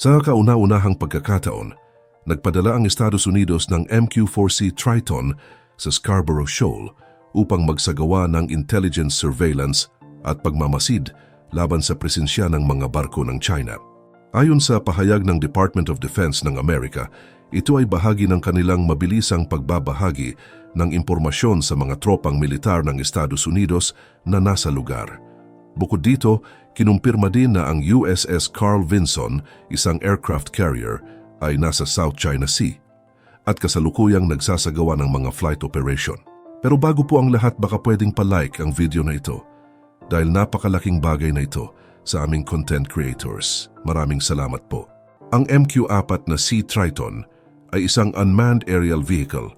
Sa kauna-unahang pagkakataon, nagpadala ang Estados Unidos ng MQ-4C Triton sa Scarborough Shoal upang magsagawa ng intelligence surveillance at pagmamasid laban sa presensya ng mga barko ng China. Ayon sa pahayag ng Department of Defense ng Amerika, ito ay bahagi ng kanilang mabilisang pagbabahagi ng impormasyon sa mga tropang militar ng Estados Unidos na nasa lugar. Bukod dito, kinumpirma din na ang USS Carl Vinson, isang aircraft carrier, ay nasa South China Sea at kasalukuyang nagsasagawa ng mga flight operation. Pero bago po ang lahat baka pwedeng palike ang video na ito dahil napakalaking bagay na ito sa aming content creators. Maraming salamat po. Ang MQ-4 na Sea Triton ay isang unmanned aerial vehicle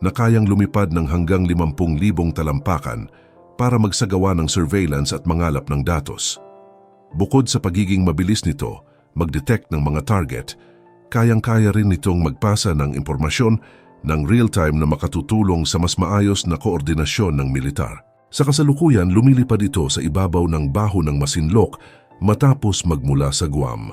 na kayang lumipad ng hanggang 50,000 talampakan para magsagawa ng surveillance at mangalap ng datos. Bukod sa pagiging mabilis nito, mag-detect ng mga target, kayang-kaya rin nitong magpasa ng impormasyon ng real-time na makatutulong sa mas maayos na koordinasyon ng militar. Sa kasalukuyan, lumilipad ito sa ibabaw ng baho ng Masinloc matapos magmula sa Guam.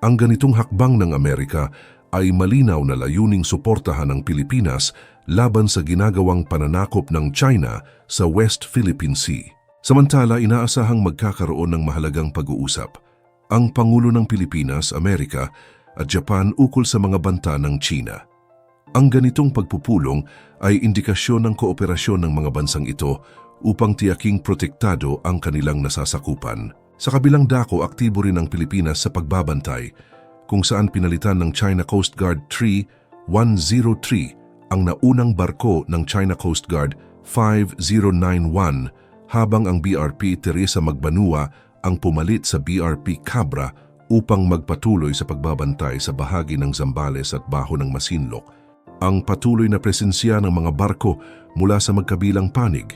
Ang ganitong hakbang ng Amerika ay malinaw na layuning suportahan ng Pilipinas laban sa ginagawang pananakop ng China sa West Philippine Sea. Samantala, inaasahang magkakaroon ng mahalagang pag-uusap ang Pangulo ng Pilipinas, Amerika at Japan ukol sa mga banta ng China. Ang ganitong pagpupulong ay indikasyon ng kooperasyon ng mga bansang ito upang tiyaking protektado ang kanilang nasasakupan. Sa kabilang dako, aktibo rin ang Pilipinas sa pagbabantay kung saan pinalitan ng China Coast Guard 3103 ang naunang barko ng China Coast Guard 5091 habang ang BRP Teresa Magbanua ang pumalit sa BRP Cabra upang magpatuloy sa pagbabantay sa bahagi ng Zambales at Baho ng Masinloc. Ang patuloy na presensya ng mga barko mula sa magkabilang panig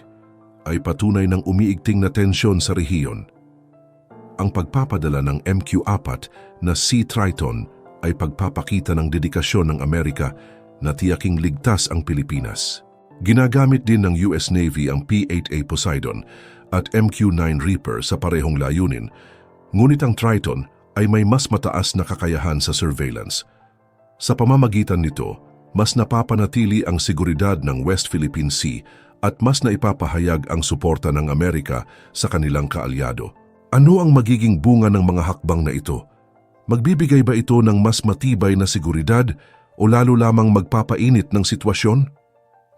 ay patunay ng umiigting na tensyon sa rehiyon. Ang pagpapadala ng MQ-4 na Sea Triton ay pagpapakita ng dedikasyon ng Amerika na tiyaking ligtas ang Pilipinas. Ginagamit din ng US Navy ang P-8A Poseidon at MQ-9 Reaper sa parehong layunin, ngunit ang Triton ay may mas mataas na kakayahan sa surveillance. Sa pamamagitan nito, mas napapanatili ang seguridad ng West Philippine Sea at mas naipapahayag ang suporta ng Amerika sa kanilang kaalyado. Ano ang magiging bunga ng mga hakbang na ito? Magbibigay ba ito ng mas matibay na seguridad o lalo lamang magpapainit ng sitwasyon?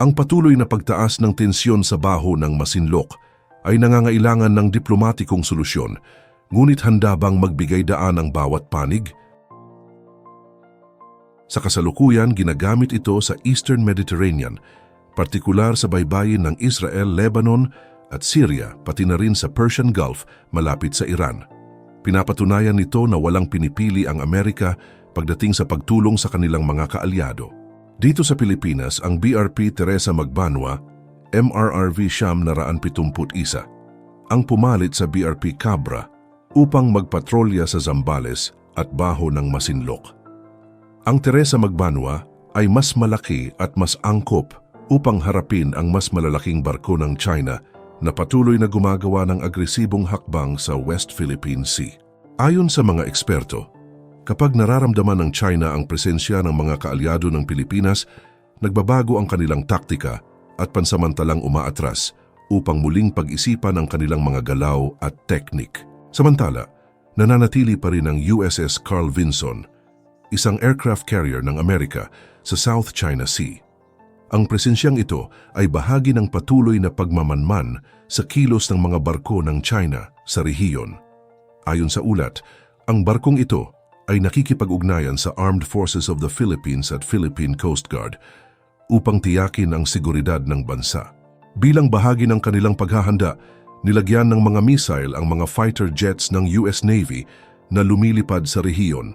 Ang patuloy na pagtaas ng tensyon sa baho ng Masinloc ay nangangailangan ng diplomatikong solusyon, ngunit handa bang magbigay daan ang bawat panig? Sa kasalukuyan, ginagamit ito sa Eastern Mediterranean, partikular sa baybayin ng Israel, Lebanon at Syria, pati na rin sa Persian Gulf malapit sa Iran. Pinapatunayan nito na walang pinipili ang Amerika pagdating sa pagtulong sa kanilang mga kaalyado. Dito sa Pilipinas, ang BRP Teresa Magbanwa, MRRV Siyam Naraan Pitumput Isa, ang pumalit sa BRP Cabra upang magpatrolya sa Zambales at Baho ng Masinloc. Ang Teresa Magbanwa ay mas malaki at mas angkop upang harapin ang mas malalaking barko ng China na patuloy na gumagawa ng agresibong hakbang sa West Philippine Sea. Ayon sa mga eksperto, kapag nararamdaman ng China ang presensya ng mga kaalyado ng Pilipinas, nagbabago ang kanilang taktika at pansamantalang umaatras upang muling pag-isipan ang kanilang mga galaw at teknik. Samantala, nananatili pa rin ang USS Carl Vinson, isang aircraft carrier ng Amerika sa South China Sea. Ang presensyang ito ay bahagi ng patuloy na pagmamanman sa kilos ng mga barko ng China sa rehiyon. Ayon sa ulat, ang barkong ito ay nakikipag-ugnayan sa Armed Forces of the Philippines at Philippine Coast Guard upang tiyakin ang seguridad ng bansa. Bilang bahagi ng kanilang paghahanda, nilagyan ng mga missile ang mga fighter jets ng US Navy na lumilipad sa rehiyon.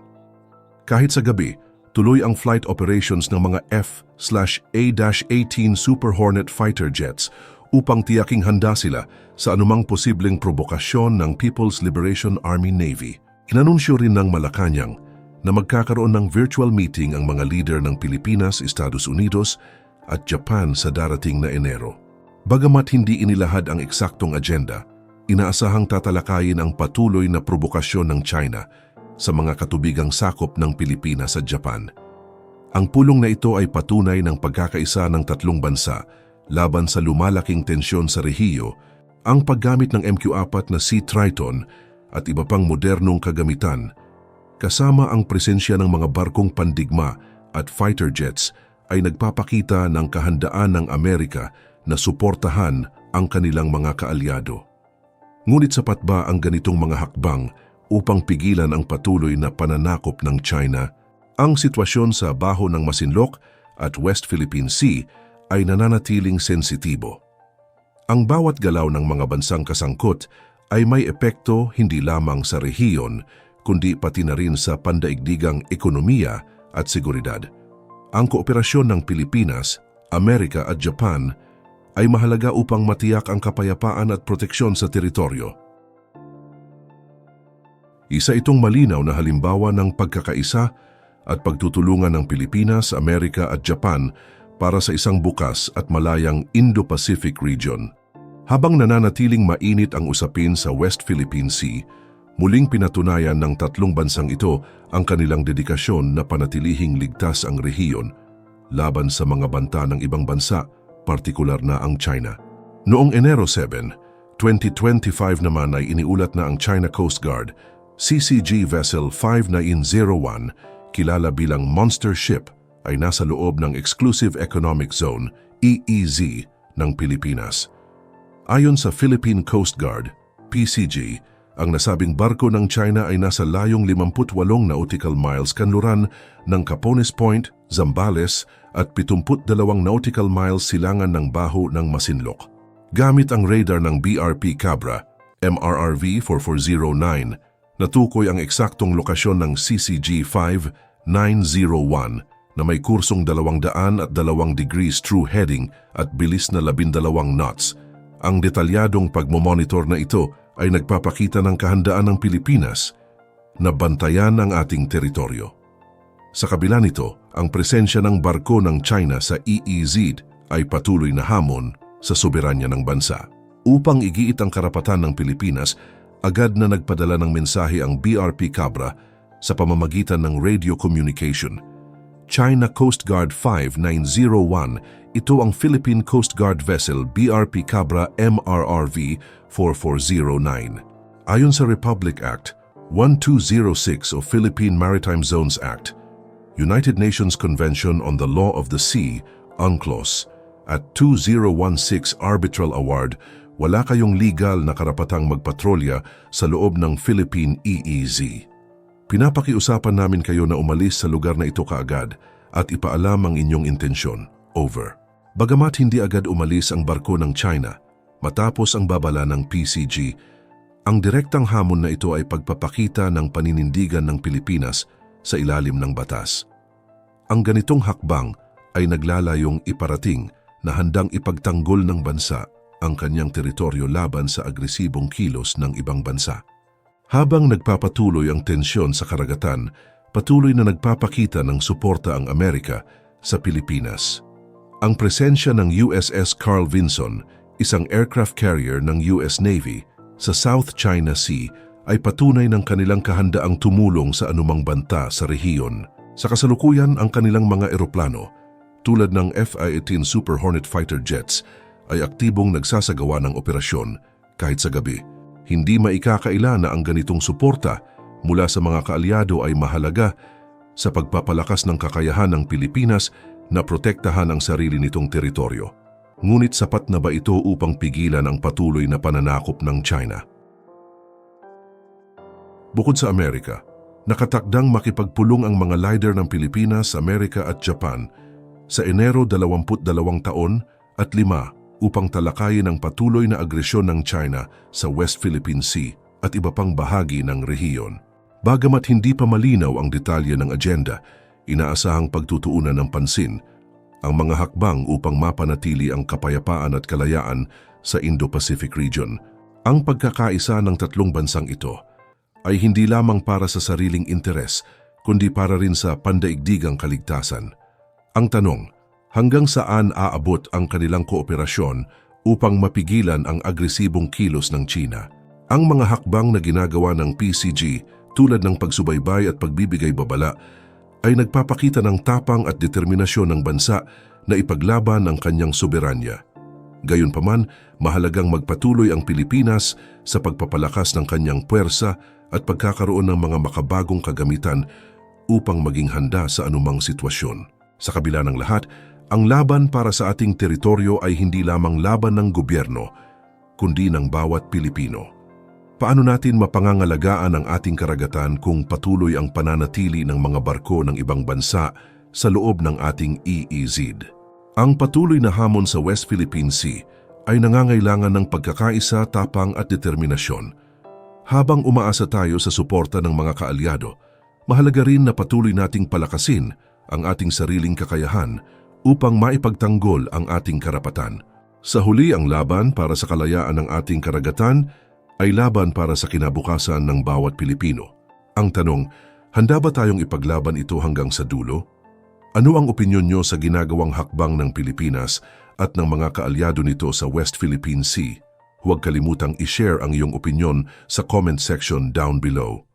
Kahit sa gabi, tuloy ang flight operations ng mga F-A-18 Super Hornet fighter jets upang tiyaking handa sila sa anumang posibleng provokasyon ng People's Liberation Army Navy. Inanunsyo rin ng Malacanang na magkakaroon ng virtual meeting ang mga leader ng Pilipinas, Estados Unidos at Japan sa darating na Enero. Bagamat hindi inilahad ang eksaktong agenda, inaasahang tatalakayin ang patuloy na provokasyon ng China sa mga katubigang sakop ng Pilipinas at Japan. Ang pulong na ito ay patunay ng pagkakaisa ng tatlong bansa laban sa lumalaking tensyon sa rehiyo, ang paggamit ng MQ-4 na Sea Triton at iba pang modernong kagamitan, kasama ang presensya ng mga barkong pandigma at fighter jets ay nagpapakita ng kahandaan ng Amerika na suportahan ang kanilang mga kaalyado. Ngunit sapat ba ang ganitong mga hakbang upang pigilan ang patuloy na pananakop ng China? Ang sitwasyon sa baho ng Masinloc at West Philippine Sea ay nananatiling sensitibo. Ang bawat galaw ng mga bansang kasangkot ay may epekto hindi lamang sa rehiyon, kundi pati na rin sa pandaigdigang ekonomiya at seguridad. Ang kooperasyon ng Pilipinas, Amerika at Japan ay mahalaga upang matiyak ang kapayapaan at proteksyon sa teritoryo. Isa itong malinaw na halimbawa ng pagkakaisa at pagtutulungan ng Pilipinas, Amerika at Japan para sa isang bukas at malayang Indo-Pacific region. Habang nananatiling mainit ang usapin sa West Philippine Sea, muling pinatunayan ng tatlong bansang ito ang kanilang dedikasyon na panatilihing ligtas ang rehiyon laban sa mga banta ng ibang bansa, partikular na ang China. Noong Enero 7, 2025 naman ay iniulat na ang China Coast Guard, CCG Vessel 5901, kilala bilang Monster Ship, ay nasa loob ng Exclusive Economic Zone, EEZ, ng Pilipinas. Ayon sa Philippine Coast Guard, PCG, ang nasabing barko ng China ay nasa layong 58 nautical miles kanluran ng Capones Point, Zambales at 72 nautical miles silangan ng baho ng Masinloc. Gamit ang radar ng BRP Cabra, MRRV 4409, natukoy ang eksaktong lokasyon ng CCG 5901 na may kursong 200 at 2 degrees true heading at bilis na 12 knots. Ang detalyadong pagmomonitor na ito ay nagpapakita ng kahandaan ng Pilipinas na bantayan ang ating teritoryo. Sa kabila nito, ang presensya ng barko ng China sa EEZ ay patuloy na hamon sa soberanya ng bansa. Upang igiit ang karapatan ng Pilipinas, agad na nagpadala ng mensahe ang BRP Cabra sa pamamagitan ng radio communication. China Coast Guard 5901, ito ang Philippine Coast Guard vessel BRP Cabra MRRV 4409. Ayon sa Republic Act 1206 o Philippine Maritime Zones Act, United Nations Convention on the Law of the Sea, UNCLOS, at 2016 Arbitral Award, wala kayong legal na karapatang magpatrolya sa loob ng Philippine EEZ. Pinapakiusapan namin kayo na umalis sa lugar na ito kaagad at ipaalam ang inyong intensyon. Over. Bagamat hindi agad umalis ang barko ng China, matapos ang babala ng PCG, ang direktang hamon na ito ay pagpapakita ng paninindigan ng Pilipinas sa ilalim ng batas. Ang ganitong hakbang ay naglalayong iparating na handang ipagtanggol ng bansa ang kanyang teritoryo laban sa agresibong kilos ng ibang bansa. Habang nagpapatuloy ang tensyon sa karagatan, patuloy na nagpapakita ng suporta ang Amerika sa Pilipinas. Ang presensya ng USS Carl Vinson, isang aircraft carrier ng US Navy, sa South China Sea ay patunay ng kanilang kahandaang tumulong sa anumang banta sa rehiyon. Sa kasalukuyan, ang kanilang mga eroplano, tulad ng F-18 Super Hornet fighter jets, ay aktibong nagsasagawa ng operasyon kahit sa gabi. Hindi maikakaila na ang ganitong suporta mula sa mga kaalyado ay mahalaga sa pagpapalakas ng kakayahan ng Pilipinas na protektahan ang sarili nitong teritoryo. Ngunit sapat na ba ito upang pigilan ang patuloy na pananakop ng China? Bukod sa Amerika, nakatakdang makipagpulong ang mga leader ng Pilipinas, Amerika at Japan sa Enero 22 taon at 5 upang talakayin ang patuloy na agresyon ng China sa West Philippine Sea at iba pang bahagi ng rehiyon. Bagamat hindi pa malinaw ang detalye ng agenda, inaasahang pagtutuunan ng pansin ang mga hakbang upang mapanatili ang kapayapaan at kalayaan sa Indo-Pacific region. Ang pagkakaisa ng tatlong bansang ito ay hindi lamang para sa sariling interes, kundi para rin sa pandaigdigang kaligtasan. Ang tanong, hanggang saan aabot ang kanilang kooperasyon upang mapigilan ang agresibong kilos ng China? Ang mga hakbang na ginagawa ng PCG tulad ng pagsubaybay at pagbibigay babala, ay nagpapakita ng tapang at determinasyon ng bansa na ipaglaban ang kanyang soberanya. Gayunpaman, mahalagang magpatuloy ang Pilipinas sa pagpapalakas ng kanyang puwersa at pagkakaroon ng mga makabagong kagamitan upang maging handa sa anumang sitwasyon. Sa kabila ng lahat, ang laban para sa ating teritoryo ay hindi lamang laban ng gobyerno, kundi ng bawat Pilipino. Paano natin mapangangalagaan ang ating karagatan kung patuloy ang pananatili ng mga barko ng ibang bansa sa loob ng ating EEZ? Ang patuloy na hamon sa West Philippine Sea ay nangangailangan ng pagkakaisa, tapang at determinasyon. Habang umaasa tayo sa suporta ng mga kaalyado, mahalaga rin na patuloy nating palakasin ang ating sariling kakayahan upang maipagtanggol ang ating karapatan. Sa huli ang laban para sa kalayaan ng ating karagatan ay laban para sa kinabukasan ng bawat Pilipino. Ang tanong, handa ba tayong ipaglaban ito hanggang sa dulo? Ano ang opinyon nyo sa ginagawang hakbang ng Pilipinas at ng mga kaalyado nito sa West Philippine Sea? Huwag kalimutang i-share ang iyong opinyon sa comment section down below.